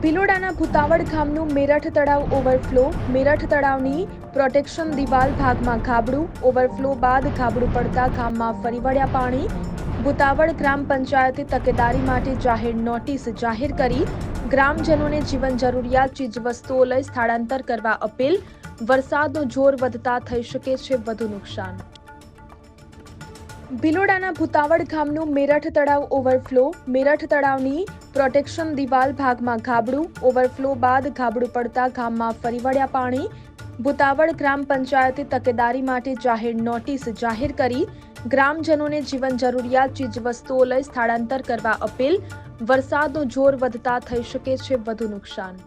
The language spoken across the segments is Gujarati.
ભિલોડાના ભૂતાવળ ગામનું મેરઠ તળાવ ઓવરફ્લો. મેરઠ તળાવની પ્રોટેક્શન દિવાલ ભાગમાં ગાબડું. ઓવરફ્લો બાદ ગાબડું પડતા ગામમાં ફરી વળ્યા પાણી. ભૂતાવળ ગ્રામ પંચાયતે તકેદારી માટે જાહેર નોટિસ જાહેર કરી. ગ્રામજનોને જીવન જરૂરિયાત ચીજવસ્તુઓ લઈ સ્થળાંતર કરવા અપીલ. વરસાદનો જોર વધતા થઈ શકે છે વધુ નુકસાન. ભિલોડાના ભૂતાવળ ગામનું મેરઠ તળાવ ઓવરફ્લો. મેરઠ તળાવની પ્રોટેક્શન દિવાલ ભાગમાં ગાબડું, ઓવરફ્લો બાદ ગાબડું પડતા ગામમાં ફરી વળ્યા પાણી. ભૂતાવળ ગ્રામ પંચાયતે તકેદારી માટે જાહેર નોટિસ જાહેર કરી. ગ્રામજનોને જીવન જરૂરિયાત ચીજવસ્તુઓ લઈ સ્થળાંતર કરવા અપીલ. વરસાદનો જોર વધતા થઈ શકે છે વધુ નુકસાન.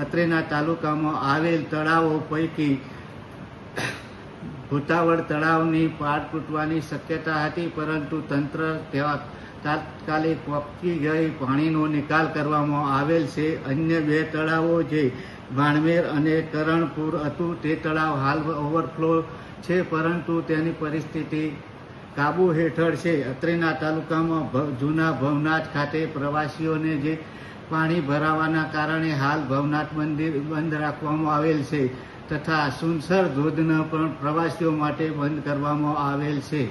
અત્રેના તાલુકામાં આવેલ તળાવો પૈકી ભૂતાવળ તળાવની પાર તૂટવાની શક્યતા હતી, પરંતુ તંત્ર તેવા તાત્કાલિક વપકી ગઈ પાણીનો નિકાલ કરવામાં આવેલ છે. અન્ય બે તળાવો જે બાણમેર અને કરણપુર હતું, તે તળાવ હાલ ઓવરફ્લો છે, પરંતુ તેની પરિસ્થિતિ કાબુ હેઠળ છે. અત્રેના તાલુકામાં જૂના ભવનાથ ખાતે પ્રવાસીઓને જે પાણી ભરાવાના કારણે હાલ ભવનાથ મંદિર બંધ રાખવામાં આવેલ છે તથા સુનસર ધોધને પણ પ્રવાસીઓ માટે બંધ કરવામાં આવેલ છે.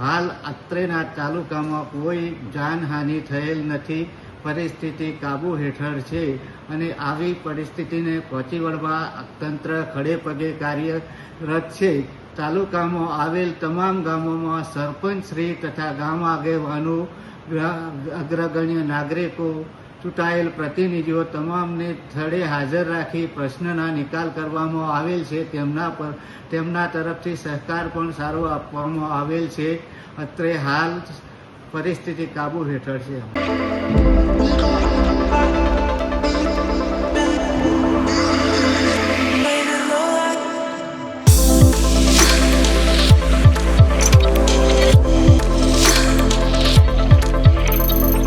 હાલ અત્રેના તાલુકામાં કોઈ જાનહાનિ થયેલ નથી. પરિસ્થિતિ કાબુ હેઠળ છે અને આવી પરિસ્થિતિને પહોંચી વળવા તંત્ર ખડે પગે કાર્યરત છે. તાલુકામાં આવેલ તમામ ગામોમાં સરપંચ શ્રી તથા ગામ આગેવાનો અગ્રગણ્ય નાગરિકો ચૂંટાયેલ પ્રતિનિધિઓ તમામને સ્થળે હાજર રાખી પ્રશ્નના નિકાલ કરવામાં આવેલ છે. તેમના પર, તેમના તરફથી સહકાર પણ સારો આપવામાં આવેલ છે. અત્રે હાલ પરિસ્થિતિ કાબુ હેઠળ છે.